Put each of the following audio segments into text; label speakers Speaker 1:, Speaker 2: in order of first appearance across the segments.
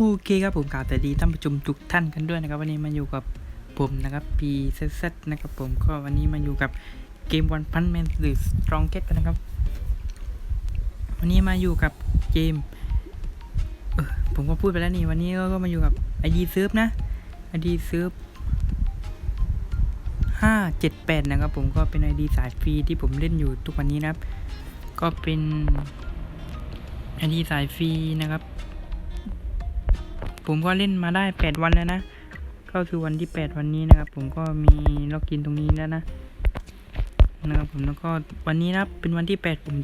Speaker 1: โอเคครับผมกล่าวแต่ดีท่านผู้ชมทุกท่านกันด้วยนะครับวันนี้มาอยู่กับผมนะครับ P Z Z นะครับผมก็วันนี้มาอยู่กับเกมวันพันแมนหรือ Strong Get กันนะครับ วันนี้มาอยู่กับเกมเออผมก็พูดไปแล้วนี่วันนี้ก็มาอยู่กับ ID เซิร์ฟนะ ID เซิร์ฟห้าเจ็ดแปดนะครับผมก็เป็น ID สายฟรีที่ผมเล่นอยู่ทุกวันนี้นะครับ ก็เป็น ID สายฟรีนะครับ ผมก็เล่นมาได้ 8 วันแล้วนะ ก็คือวันที่ 8 วันนี้นะครับ ผมก็มีล็อกอินตรงนี้แล้วนะ นะครับผมแล้วก็วันนี้นะครับเป็นวันที่ 8 ผม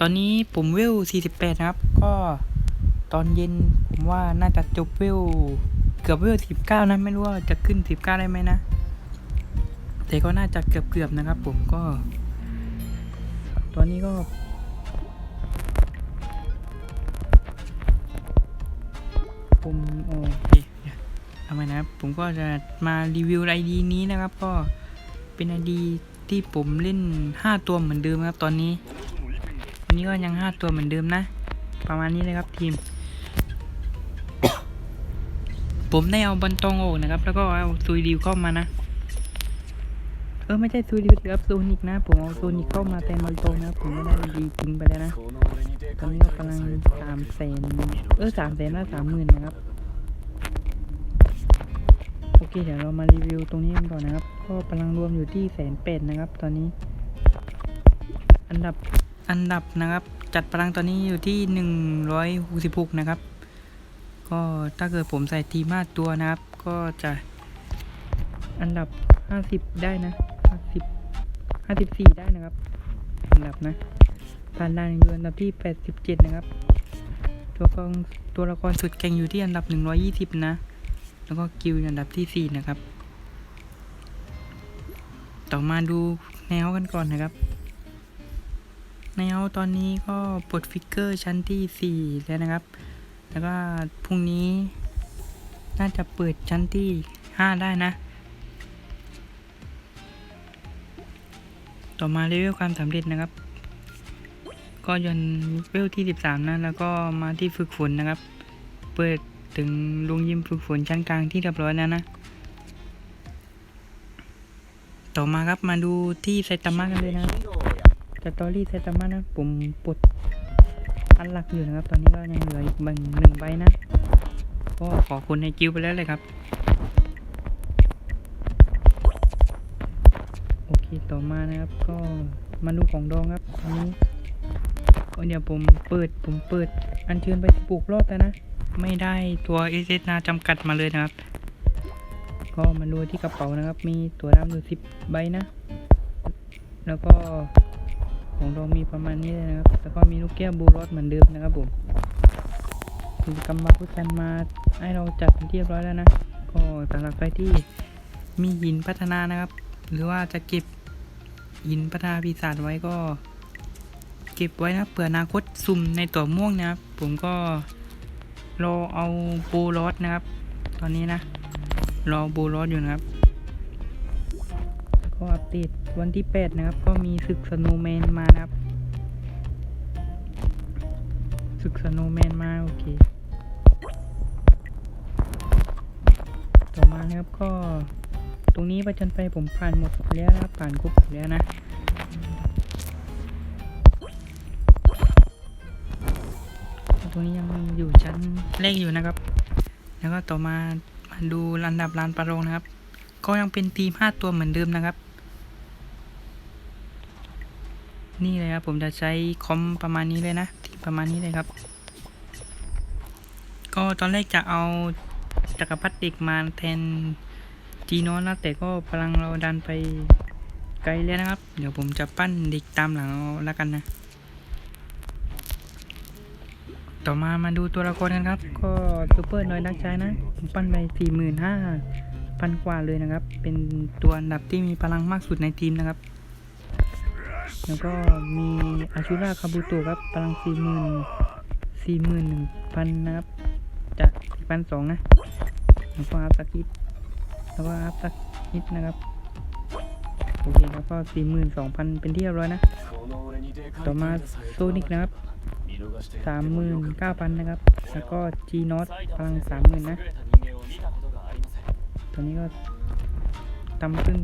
Speaker 1: ตอนนี้ผมเวล 48 นะครับ ก็ตอนเย็นผมว่าน่าจะจบเวลเกือบเวล 19 นะ ไม่รู้ว่าจะขึ้น 19 ได้ไหมนะ แต่ก็น่าจะเกือบเกือบๆนะครับ ผมก็ ตอนนี้ก็ ผมโอเคทำไมนะครับผมก็จะมารีวิวไอดีนี้นะครับ ก็เป็นไอดีที่ผมเล่น 5 ตัวเหมือนเดิมครับ ตอนนี้อันนี้ก็ยัง 5 ตัวเหมือนเดิมนะ ประมาณนี้เลยครับทีม ผมได้เอาบอลตองออกนะครับ แล้วก็เอาซุยดิวเข้ามานะ เออไม่ใช่ซูริวครับโซนิกนะ ผมเอาโซนิกเข้ามาแทนบอลตองนะครับผมก็ได้ดีจริงไปแล้วนะตอนนี้ก็กำลังสามแสนเออสามแสนละสามหมื่นนะครับโอเคเดี๋ยวเรามารีวิวตรงนี้กันก่อนนะครับ ก็กำลังรวมอยู่ที่แสนเป็ดนะครับ ตอนนี้ อันดับอันดับนะครับ จัดพลังตอนนี้อยู่ที่หนึ่งร้อยหกสิบหกนะครับ ก็ถ้าเกิดผมใส่ทีมาตัวนะครับ ก็จะอันดับห้าสิบได้นะ ห้าสิบห้าสิบสี่ได้นะครับอันดับนะผ่านด่านอยู่อันดับที่87นะครับ ตัวกองตัวละครสุดเก่งอยู่ที่อันดับ120นะ แล้วก็กิลอยู่อันดับที่4นะครับ ต่อมาดูแนวกันก่อนนะครับ แนวตอนนี้ก็ปลดฟิกเกอร์ชั้นที่4แล้วนะครับ แล้วก็พรุ่งนี้น่าจะเปิดชั้นที่5ได้นะ ต่อมาเลเวลความสำเร็จนะครับ ก็ยนเวลที่ 13 นะ แล้วก็มาที่ฝึกฝนนะครับ เปิดถึงลุงยิมฝึกฝนชั้นกลางที่เรียบร้อยแล้วนะ ต่อมาครับมาดูที่ไซตามะกันเลยนะครับสตอรี่ไซตามะนะผมปลดอันหลักอยู่นะครับ ตอนนี้ก็ยังเหลืออีกใบหนึ่งใบนะ ก็ขอคนในกิวไปแล้วเลยครับ โอเค ต่อมานะครับ ก็มาดูของดองครับอันนี้ก็เดี๋ยวผมเปิดผมเปิดอันเชิญไปปลูกรอบแล้วนะ ไม่ได้ตัวเอเนาจำกัดมาเลยนะครับ ก็มาดูที่กระเป๋านะครับ มีตัวดำอยู่สิบใบนะ แล้วก็ของเรามีประมาณนี้เลยนะครับ แล้วก็มีลูกแก้วบูรอสเหมือนเดิมนะครับผมกิจกรรมมาพุทันมาให้เราจัดที่เรียบร้อยแล้วนะ ก็สำหรับใครที่มีหินพัฒนานะครับ หรือว่าจะเก็บ หินพัฒนาปีศาจไว้ก็ เก็บไว้นะเผื่ออนาคตซุ่มในตัวม่วงนะครับ ผมก็รอเอาโบลอสนะครับ ตอนนี้นะ รอโบลอสอยู่นะครับ ก็อัปเดตวันที่ 8 นะครับ ก็มีศึกสโนแมนมานะครับศึกสโนแมนมาโอเค ต่อมานะครับก็ ตรงนี้ประจนไปผมผ่านหมดแล้วนะครับผ่านครบหมดแล้วนะตรงนี้ยังอยู่ชั้นเลขอยู่นะครับ แล้วก็ต่อมามาดูอันดับลานประโรงนะครับ ก็ยังเป็นทีมห้าตัวเหมือนเดิมนะครับ นี่เลยครับผมจะใช้คอมประมาณนี้เลยนะทีมประมาณนี้เลยครับ ก็ตอนแรกจะเอาจักรพรรดิเด็กมาแทน จีโนนะแต่ก็พลังเราดันไปไกลแล้วนะครับ เดี๋ยวผมจะปั้นเด็กตามหลังเอาล้วกันนะ ต่อมามาดูตัวละครกันครับ ก็ซูเปอร์น้อยนักใช้นะผมปั้นไปสี่หมื่นห้าพันกว่าเลยนะครับ เป็นตัวอันดับที่มีพลังมากสุดในทีมนะครับ แล้วก็มีอาชูราคาบูโตะครับพลังสี่หมื่นสี่หมื่นหนึ่งพันนะครับ จากสี่พันสองนะแล้วก็อัพสักนิด แล้วก็อัพสักนิดนะครับ โอเคแล้วก็สี่หมื่นสองพันเป็นที่เรียบร้อยนะ ต่อมาโซนิกนะครับสามหมื่นเก้าพันนะครับ แล้วก็ G n o t พลังสามหมื่นนะตอนนี้ก็ตำขึ้น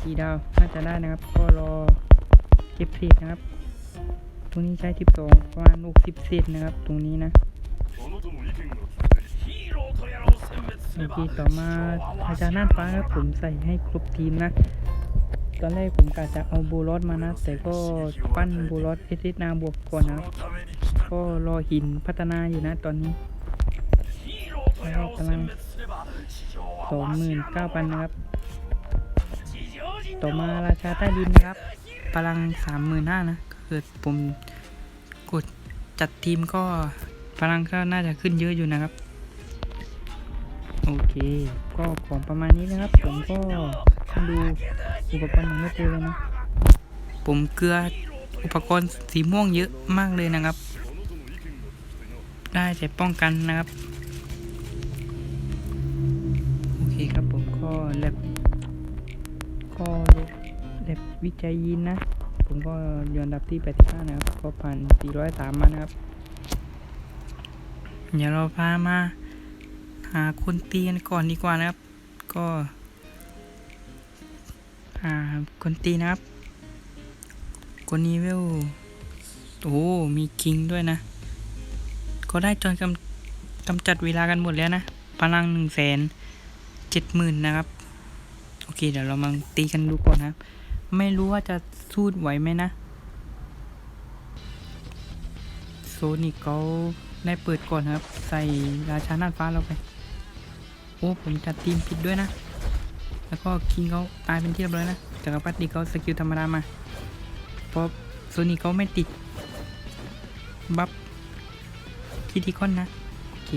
Speaker 1: สี่ดาว น่าจะได้นะครับ ก็รอเก็บเศษนะครับ ตรงนี้ใช้ทิปสองประมาณหกสิบเศษนะครับ ตรงนี้นะ โอเคต่อมาอาจารย์น่านฟ้าครับผมใส่ให้ครบทีมนะ ตอนแรกผมกะจะเอาโบลอสมานะ แต่ก็ปั้นโบลอสเอสนาบวกก่อนนะ ก็รอหินพัฒนาอยู่นะตอนนี้แล้วกำลังสองหมื่นเก้าพันนะครับ ต่อมาราชาใต้ดินนะครับพลังสามหมื่นห้านะก็คือผมกดจัดทีมก็พลังก็น่าจะขึ้นเยอะอยู่นะครับ โอเค ก็ของประมาณนี้นะครับ ผมก็ดูอุปกรณ์อย่างรวดเร็วเลยนะ ผมเกลืออุปกรณ์สีม่วงเยอะมากเลยนะครับ ได้แต่ป้องกันนะครับ โอเคครับผมก็แลบก็แลบวิจัยยินนะ ผมก็ยอนดับที่85นะครับ ก็ผ่าน403มานะครับ เดี๋ยวเราพามา หาคนตีกันก่อนดีกว่านะครับ ก็ หาคนตีนะครับ คนนี้เวลโอ้มีคิงด้วยนะ ก็ได้จนกำกำจัดเวลากันหมดแล้วนะ พลังหนึ่งแสนเจ็ดหมื่นนะครับ โอเค เดี๋ยวเรามาตีกันดูก่อนนะครับ ไม่รู้ว่าจะสู้ไหวไหมนะโซนิกเขาได้เปิดก่อนครับ ใส่ราชานาฟ้าเราไป โอ้ผมจัดทีมผิดด้วยนะ แล้วก็คิงเขาตายเป็นที่เรียบร้อยนะจักรพรรดิเขาสกิลธรรมดามาเพราะโซนิกเขาไม่ติดบัฟคิติคอนนะโอเค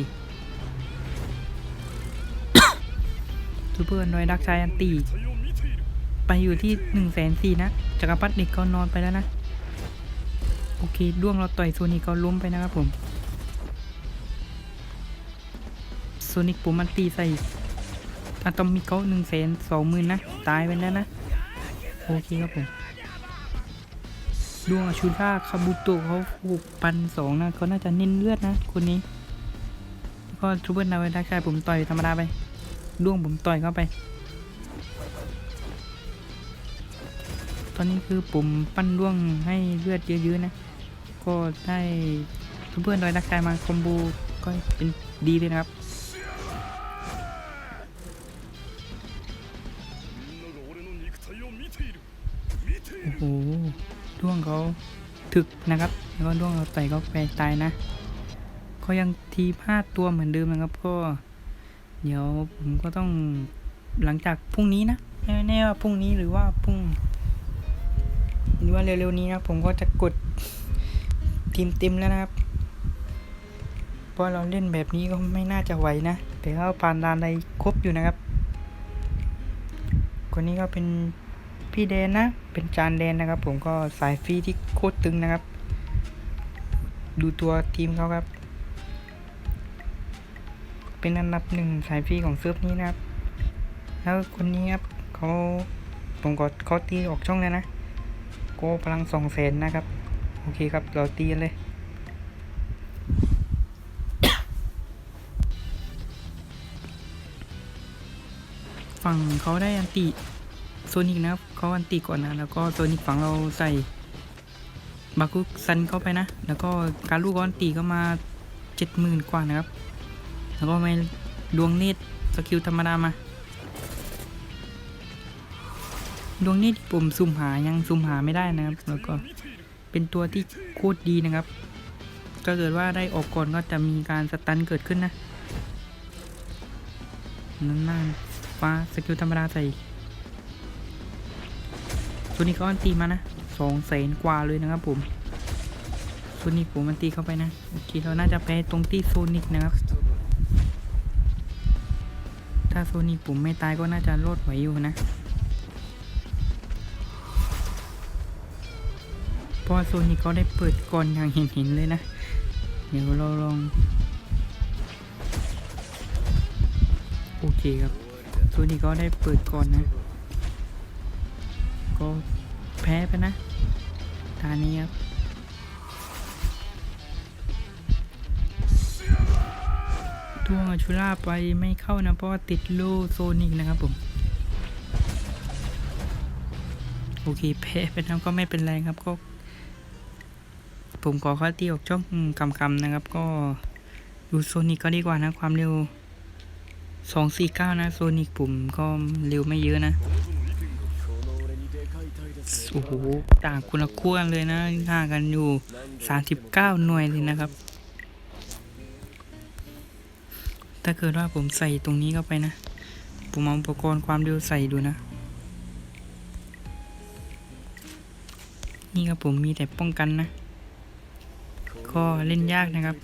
Speaker 1: ซูเปอร์นอยดักชายอันตีไปอยู่ที่หนึ่งแสนสี่นะจักรพรรดิเขานอนไปแล้วนะ โอเคด้วงเราต่อยโซนิกเขาล้มไปนะครับผม โซนิกผมมันตีใส่อะตอมิกเขาหนึ่งแสนสองหมื่นนะ ตายไปแล้วนะ โอเคครับผมดวงอชูราคาบุโตะเขาหกพันสองนะเขาน่าจะเน้นเลือดนะคนนี้ก็ทูเบิร์นาเวดักชายผมต่อยธรรมดาไปดวงผมต่อยเข้าไป ตอนนี้คือผมปั้นดวงให้เลือดเยอะๆนะ ก็ได้ทูเบิร์นดอยดักชายมาคอมโบก็เป็นดีเลยนะครับ ด้วงเขาถึกนะครับแล้วก็ด้วงเราใส่เขาไปตายนะเขายังทีพลาดตัวเหมือนเดิมนะครับ ก็ เดี๋ยวผมก็ต้องหลังจากพรุ่งนี้นะแน่ว่าพรุ่งนี้หรือว่าพรุ่งหรือว่าเร็วๆนี้นะผมก็จะกดทีมเต็มแล้วนะครับเพราะเราเล่นแบบนี้ก็ไม่น่าจะไหวนะแต่ถ้าผ่านด่านใดครบอยู่นะครับคนนี้ก็เป็น พี่แดนนะ เป็นจานแดนนะครับ ผมก็สายฟรีที่โคตรตึงนะครับ ดูตัวทีมเขาครับ เป็นอันดับหนึ่งสายฟรีของเซิร์ฟนี้นะครับ แล้วคนนี้ครับเขาผมก็เขาตีออกช่องแล้วนะ โกพลังสองแสนนะครับ โอเคครับ เราตีกันเลยฝั่งเขาได้อันติ โซนิกนะครับเขาอันติก่อนนะ แล้วก็โซนิกฝั่งเราใส่บาคุซันเข้าไปนะ แล้วก็การลูกก้อนตีก็มาเจ็ดหมื่นกว่านะครับ แล้วก็ไม่ดวงเนตรสกิลธรรมดามา ดวงเนตรผมซุ่มหายังซุ่มหาไม่ได้นะครับ แล้วก็เป็นตัวที่โคตรดีนะครับ ก็เกิดว่าได้ออกก่อนก็จะมีการสตันเกิดขึ้นนะนั่นน่าฟ้าสกิลธรรมดาใส่ ตัวนี้ก็อันตีมานะสองแสนกว่าเลยนะครับผมโซนิกผมมันตีเข้าไปนะโอเคเราน่าจะแพ้ตรงที่โซนิกนะครับ ถ้าโซนิกผมไม่ตายก็น่าจะรอดไหวอยู่นะเพราะโซนิกเขาได้เปิดก่อนอย่างเห็นเห็นๆเลยนะ เดี๋ยวเราลอง โอเคครับโซนิกก็ได้เปิดก่อนนะ ก็แพ้ไปนะตานี้ครับทวงอชุล่าไปไม่เข้านะ เพราะติดโลโซนิกนะครับผม โอเคแพ้ไปนะก็ไม่เป็นไรครับก็ผมขอข้อตีออกช่องคำๆนะครับ ก็ดูโซนิกก็ดีกว่านะ ความเร็ว 249 นะ โซนิกผมก็เร็วไม่เยอะนะ โอ้โหต่างคนละขั้วเลยนะห่างกันอยู่ 39 หน่วยเลยนะครับ ถ้าเกิดว่าผมใส่ตรงนี้เข้าไปนะ ผมเอาอุปกรณ์ความเร็วใส่ดูนะ นี่ครับผมมีแต่ป้องกันนะ ก็เล่นยากนะครับ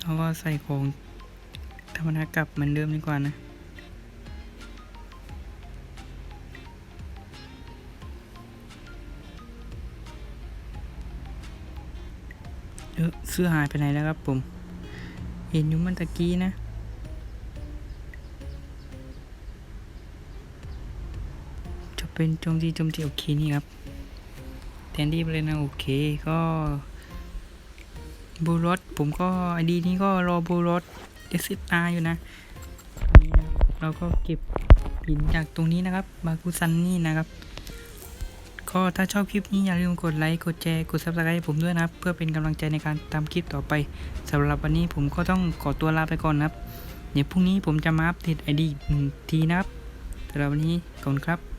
Speaker 1: เราก็ใส่ของธรรมดากลับเหมือนเดิมดีกว่านะ เออเสื้อหายไปไหนแล้วครับผม เห็นอยู่มันตะกี้นะ จะเป็นโจมตีโจมตีโอเคนี่ครับแทนที่ไปเลยนะโอเคก็บูรอสผมก็ไอดีนี้ก็รอบูรอสเอ็กซ์ตาอยู่นะนนี้นะเราก็เก็บหินจากตรงนี้นะครับ บาคุซันนี่นะครับ ก็ถ้าชอบคลิปนี้อย่าลืมกดไลค์ กดแชร์ กด subscribe ผมด้วยนะครับ เพื่อเป็นกำลังใจในการทำคลิปต่อไปสำหรับวันนี้ผมก็ต้องขอตัวลาไปก่อนนะครับ เดี๋ยวพรุ่งนี้ผมจะมาอัปเดตไอดีหนึ่งทีนะครับสำหรับวันนี้ขอบคุณครับ